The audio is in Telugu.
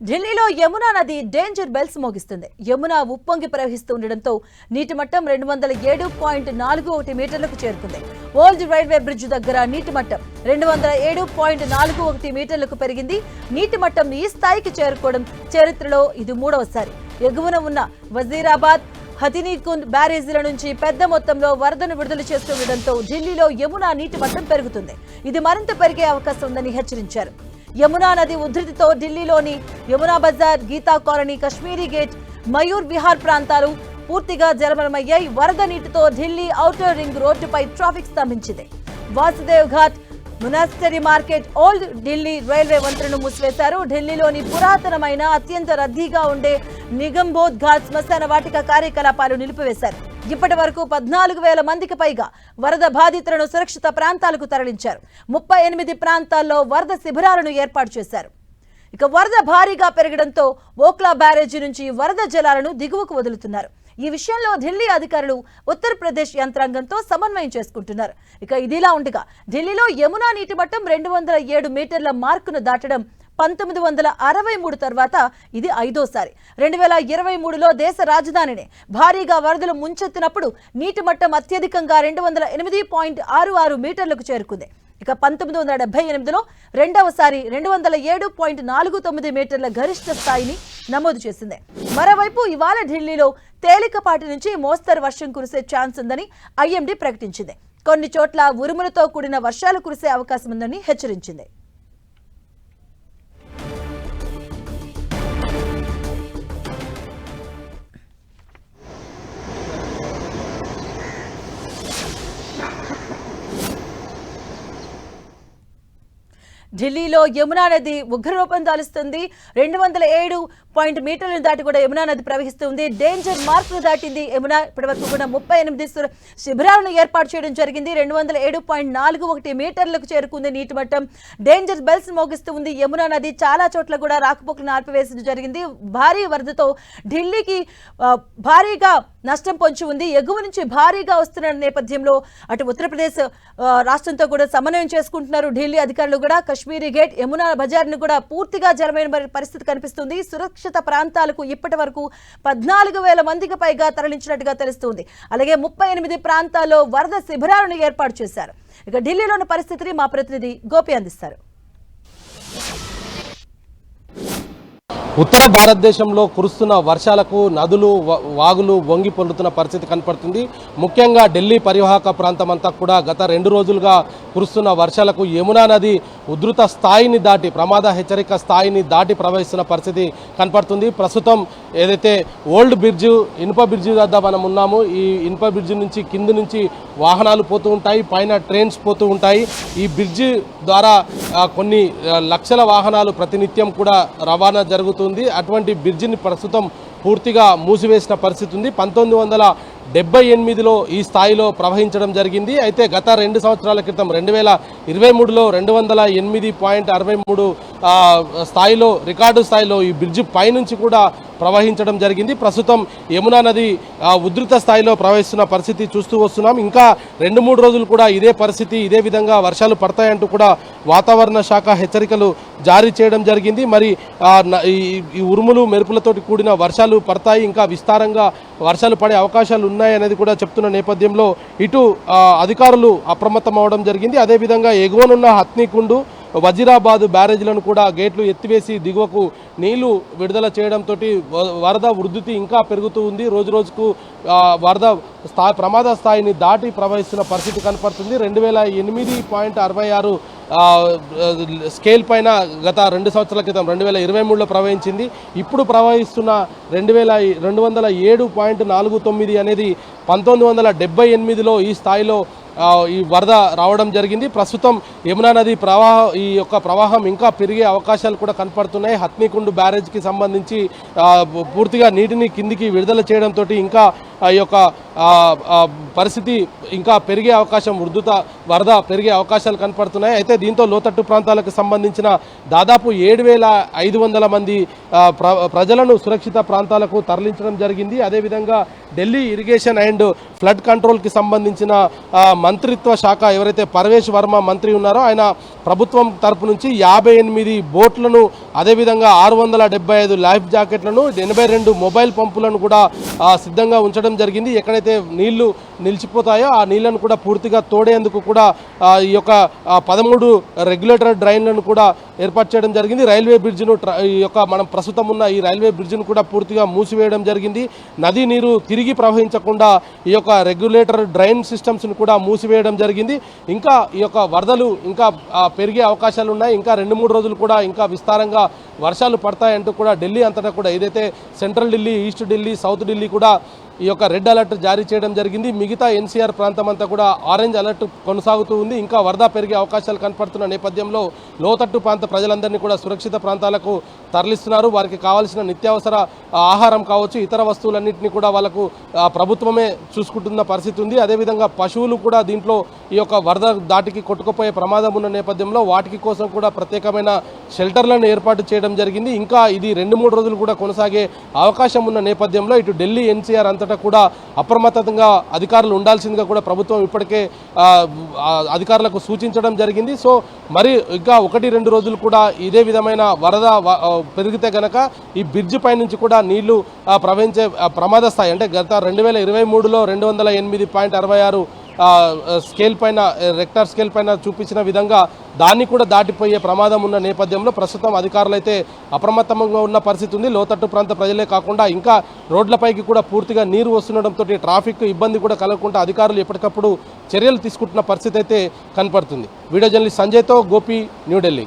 ఢిల్లీలో యమునా నది డేంజర్ బెల్స్ మోగిస్తుంది. యమున ఉప్పొంగి ప్రవహిస్తూ ఉండడంతో నీటి మట్టం రెండు వందల ఏడు పాయింట్ నాలుగు ఒకటి మీటర్లకు చేరుకుంది. ఓల్డ్ రైల్వే బ్రిడ్జ్ దగ్గర నీటి మట్టం రెండు వందల ఏడు పాయింట్ నాలుగు ఒకటి మీటర్లకు పెరిగింది. నీటి మట్టం ఈ స్థాయికి చేరుకోవడం చరిత్రలో ఇది మూడవసారి. ఎగువన ఉన్న వజీరాబాద్ హతినీకుంద్ బ్యారేజీల నుంచి పెద్ద మొత్తంలో వరదను విడుదల చేస్తుండటంతో ఢిల్లీలో యమునా నీటి మట్టం పెరుగుతుంది. ఇది మరింత పెరిగే అవకాశం ఉందని హెచ్చరించారు. యమునా నది ఉధృతితో ఢిల్లీలోని యమునా బజార్ గీతా కాలనీ కశ్మీరీ గేట్ మయూర్ విహార్ ప్రాంతాలు పూర్తిగా జలమలమయ్యాయి. వరద నీటితో ఢిల్లీ ఔటర్ రింగ్ రోడ్డుపై traffic స్తంభించింది. Vasudev Ghat monastery market old Delhi railway వంతెనను మూసివేశారు. ఢిల్లీలోని పురాతనమైన అత్యంత రద్దీగా ఉండే నిగంబోధ్ ఘాట్ శ్మశాన వాటిక కార్యకలాపాలు నిలిపివేశారు. ఇప్పటి వరకు పద్నాలుగు వేల మందికి పైగా వరద బాధితులను సురక్షిత ప్రాంతాలకు తరలించారు. ముప్పై ఎనిమిది ప్రాంతాల్లో వరద శిబిరాలను ఏర్పాటు చేశారు. ఇక వరద భారీగా పెరగడంతో ఓక్లా బ్యారేజీ నుంచి వరద జలాలను దిగువకు వదులుతున్నారు. ఈ విషయంలో ఢిల్లీ అధికారులు ఉత్తరప్రదేశ్ యంత్రాంగంతో సమన్వయం చేసుకుంటున్నారు. ఇక ఇదిలా ఉండగా ఢిల్లీలో యమునా నీటి మట్టం రెండు వందల ఏడు మీటర్ల మార్కును దాటడం పంతొమ్మిది వందల అరవై మూడు తర్వాత ఇది ఐదోసారి. రెండు వేల ఇరవై మూడులో దేశ రాజధానిని భారీగా వరదలు ముంచెత్తినప్పుడు నీటి మట్టం అత్యధికంగా రెండు వందల ఎనిమిది పాయింట్ ఆరు ఆరు మీటర్లకు చేరుకుంది. ఇక పంతొమ్మిది వందల డెబ్బై ఎనిమిదిలో రెండవసారి రెండు వందల ఏడు పాయింట్ నాలుగు తొమ్మిది మీటర్ల గరిష్ట స్థాయిని నమోదు చేసింది. మరోవైపు ఇవాళ ఢిల్లీలో తేలికపాటి నుంచి మోస్తరు వర్షం కురిసే ఛాన్స్ ఉందని ఐఎండీ ప్రకటించింది. కొన్ని చోట్ల ఉరుములతో కూడిన వర్షాలు కురిసే అవకాశం ఉందని హెచ్చరించింది. ఢిల్లీలో యమునా నది ఉగ్రరూపం దాలుస్తుంది. రెండు వందల ఏడు పాయింట్ మీటర్లను దాటి కూడా యమునా నది ప్రవహిస్తుంది. డేంజర్ మార్కును దాటింది యమునా. ఇప్పటివరకు కూడా ముప్పై ఎనిమిది శిబిరాలను ఏర్పాటు చేయడం జరిగింది. రెండు వందల ఏడు పాయింట్ నాలుగు ఒకటి మీటర్లకు చేరుకుంది నీటి మట్టం డేంజర్ బెల్స్ మోగిస్తూ ఉంది యమునా నది. చాలా చోట్ల కూడా రాకపోకలను ఆర్పివేసడం జరిగింది. భారీ వరదతో ఢిల్లీకి భారీగా నష్టం పొంచి ఉంది. ఎగువ నుంచి భారీగా వస్తున్న నేపథ్యంలో అటు ఉత్తరప్రదేశ్ రాష్ట్రంతో కూడా సమన్వయం చేసుకుంటున్నారు ఢిల్లీ అధికారులు కూడా. కశ్మీరీ గేట్ యమునా బజార్ను కూడా పూర్తిగా జలమైన పరిస్థితి కనిపిస్తుంది. సురక్షిత ప్రాంతాలకు ఇప్పటి వరకు పద్నాలుగు వేల మందికి పైగా తరలించినట్టుగా తెలుస్తుంది. అలాగే ముప్పై ఎనిమిది ప్రాంతాల్లో వరద శిబిరాలను ఏర్పాటు చేశారు. ఇక ఢిల్లీలోని పరిస్థితిని మా ప్రతినిధి గోపి అందిస్తారు. ఉత్తర భారతదేశంలో కురుస్తున్న వర్షాలకు నదులు వ- వాగులు వంగి పొందుతున్న పరిస్థితి కనపడుతుంది. ముఖ్యంగా ఢిల్లీ పరివాహక ప్రాంతం అంతా కూడా గత రెండు రోజులుగా కురుస్తున్న వర్షాలకు యమునా నది ఉధృత స్థాయిని దాటి ప్రమాద హెచ్చరిక స్థాయిని దాటి ప్రవహిస్తున్న పరిస్థితి కనపడుతుంది. ప్రస్తుతం ఏదైతే ఓల్డ్ బ్రిడ్జ్ ఇనుప బ్రిడ్జ్ వద్ద మనం ఉన్నాము ఈ ఇనుప బ్రిడ్జ్ నుంచి కింది నుంచి వాహనాలు పోతూ ఉంటాయి పైన ట్రైన్స్ పోతూ ఉంటాయి. ఈ బ్రిడ్జ్ ద్వారా కొన్ని లక్షల వాహనాలు ప్రతినిత్యం కూడా రవాణా జరుగుతుంది అటువంటి బ్రిడ్జిని ప్రస్తుతం పూర్తిగా మూసివేసిన పరిస్థితి ఉంది. పంతొమ్మిది వందల డెబ్బై ఎనిమిదిలో ఈ స్థాయిలో ప్రవహించడం జరిగింది. అయితే గత రెండు సంవత్సరాల క్రితం రెండు వేల ఇరవై మూడులో రెండు వందల ఎనిమిది పాయింట్ అరవై మూడు స్థాయిలో రికార్డు స్థాయిలో ఈ బ్రిడ్జి పైనుంచి కూడా ప్రవహించడం జరిగింది. ప్రస్తుతం యమునా నది ఉధృత స్థాయిలో ప్రవహిస్తున్న పరిస్థితి చూస్తూ వస్తున్నాం. ఇంకా రెండు మూడు రోజులు కూడా ఇదే పరిస్థితి ఇదే విధంగా వర్షాలు పడతాయంటూ కూడా వాతావరణ శాఖ హెచ్చరికలు జారీ చేయడం జరిగింది. మరి ఈ- ఈ ఉరుములు మెరుపులతోటి కూడిన వర్షాలు పడతాయి. ఇంకా విస్తారంగా వర్షాలు పడే అవకాశాలు ఉన్నాయి అనేది కూడా చెప్తున్న నేపథ్యంలో ఇటు అధికారులు అప్రమత్తం అవడం జరిగింది. అదేవిధంగా ఎగువనున్న హత్నీకుండు వజీరాబాద్ బ్యారేజ్లను కూడా గేట్లు ఎత్తివేసి దిగువకు నీళ్ళు విడుదల చేయడంతో వరద వృద్ధి ఇంకా పెరుగుతూ ఉంది. రోజు రోజుకు వరద స్థా ప్రమాద స్థాయిని దాటి ప్రవహిస్తున్న పరిస్థితి కనపడుతుంది. రెండు వేల ఎనిమిది పాయింట్ అరవై ఆరు స్కేల్ పైన గత రెండు సంవత్సరాల క్రితం రెండు వేల ఇరవై మూడులో ప్రవహించింది. ఇప్పుడు ప్రవహిస్తున్న రెండు వేల రెండు వందల ఏడు పాయింట్ నాలుగు తొమ్మిది అనేది పంతొమ్మిది వందల డెబ్బై ఎనిమిదిలో ఈ స్థాయిలో ఈ వరద రావడం జరిగింది. ప్రస్తుతం యమునా నది ప్రవాహ ఈ యొక్క ప్రవాహం ఇంకా పెరిగే అవకాశాలు కూడా కనపడుతున్నాయి. హత్నీకుండు బ్యారేజ్కి సంబంధించి పూర్తిగా నీటిని కిందికి విడుదల చేయడంతో ఇంకా ఆ యొక్క పరిస్థితి ఇంకా పెరిగే అవకాశం ఉధృత వరద పెరిగే అవకాశాలు కనపడుతున్నాయి. అయితే దీంతో లోతట్టు ప్రాంతాలకు సంబంధించిన దాదాపు ఏడు వేల ఐదు వందల మంది ప్ర ప్రజలను సురక్షిత ప్రాంతాలకు తరలించడం జరిగింది. అదేవిధంగా ఢిల్లీ ఇరిగేషన్ అండ్ ఫ్లడ్ కంట్రోల్కి సంబంధించిన మంత్రిత్వ శాఖ ఎవరైతే పరవేష్ వర్మ మంత్రి ఉన్నారో ఆయన ప్రభుత్వం తరపు నుంచి యాభై ఎనిమిది బోట్లను అదేవిధంగా ఆరు వందల డెబ్బై ఐదు లైఫ్ జాకెట్లను ఎనభై రెండు మొబైల్ పంపులను కూడా సిద్ధంగా ఉంచడం జరిగింది. ఎక్కడైతే నీళ్ళు నిలిచిపోతాయో ఆ నీళ్ళను కూడా పూర్తిగా తోడేందుకు కూడా ఈ యొక్క పదమూడు రెగ్యులేటర్ డ్రైన్లను కూడా ఏర్పాటు చేయడం జరిగింది. రైల్వే బ్రిడ్జ్ను ఈ యొక్క మనం ప్రస్తుతం ఉన్న ఈ రైల్వే బ్రిడ్జ్ను కూడా పూర్తిగా మూసివేయడం జరిగింది. నది నీరు తిరిగి ప్రవహించకుండా ఈ యొక్క రెగ్యులేటర్ డ్రైన్ సిస్టమ్స్ను కూడా మూసివేయడం జరిగింది. ఇంకా ఈ యొక్క వరదలు ఇంకా పెరిగే అవకాశాలు ఉన్నాయి. ఇంకా రెండు మూడు రోజులు కూడా ఇంకా విస్తారంగా వర్షాలు పడతాయంటూ కూడా ఢిల్లీ అంతటా కూడా ఏదైతే central Delhi east Delhi south Delhi కూడా ఈ యొక్క రెడ్ అలర్ట్ జారీ చేయడం జరిగింది. మిగతా ఎన్సీఆర్ ప్రాంతం అంతా కూడా ఆరెంజ్ అలర్ట్ కొనసాగుతూ ఉంది. ఇంకా వరద పెరిగే అవకాశాలు కనపడుతున్న నేపథ్యంలో లోతట్టు ప్రాంత ప్రజలందరినీ కూడా సురక్షిత ప్రాంతాలకు తరలిస్తున్నారు. వారికి కావాల్సిన నిత్యావసర ఆహారం కావచ్చు ఇతర వస్తువులన్నింటినీ కూడా వాళ్ళకు ప్రభుత్వమే చూసుకుంటున్న పరిస్థితి ఉంది. అదేవిధంగా పశువులు కూడా దీంట్లో ఈ యొక్క వరద దాటికి కొట్టుకుపోయే ప్రమాదం ఉన్న నేపథ్యంలో వాటికి కోసం కూడా ప్రత్యేకమైన షెల్టర్లను ఏర్పాటు చేయడం జరిగింది. ఇంకా ఇది రెండు మూడు రోజులు కూడా కొనసాగే అవకాశం ఉన్న నేపథ్యంలో ఇటు ఢిల్లీ ఎన్సీఆర్ అంతటా కూడా అప్రమత్తంగా అధికారులు ఉండాల్సిందిగా కూడా ప్రభుత్వం ఇప్పటికే అధికారులకు సూచించడం జరిగింది. సో మరి ఇంకా ఒకటి రెండు రోజులు కూడా ఇదే విధమైన వరద పెరిగితే గనక ఈ బ్రిడ్జ్ పై నుంచి కూడా నీళ్ళు ప్రవహించే ప్రమాద స్థాయి అంటే గత రెండు వేల ఇరవై మూడులో రెండు వందల ఎనిమిది పాయింట్ అరవై ఆరు స్కేల్ పైన రెక్టార్ స్కేల్ పైన చూపించిన విధంగా దాన్ని కూడా దాటిపోయే ప్రమాదం ఉన్న నేపథ్యంలో ప్రస్తుతం అధికారులు అయితే అప్రమత్తంగా ఉన్న పరిస్థితి ఉంది. లోతట్టు ప్రాంత ప్రజలే కాకుండా ఇంకా రోడ్లపైకి కూడా పూర్తిగా నీరు వస్తుండటంతో ట్రాఫిక్ ఇబ్బంది కూడా కలగకుండా అధికారులు ఎప్పటికప్పుడు చర్యలు తీసుకుంటున్న పరిస్థితి అయితే కనపడుతుంది. వీడియో జర్నలిస్ట్ సంజయ్తో గోపి న్యూఢిల్లీ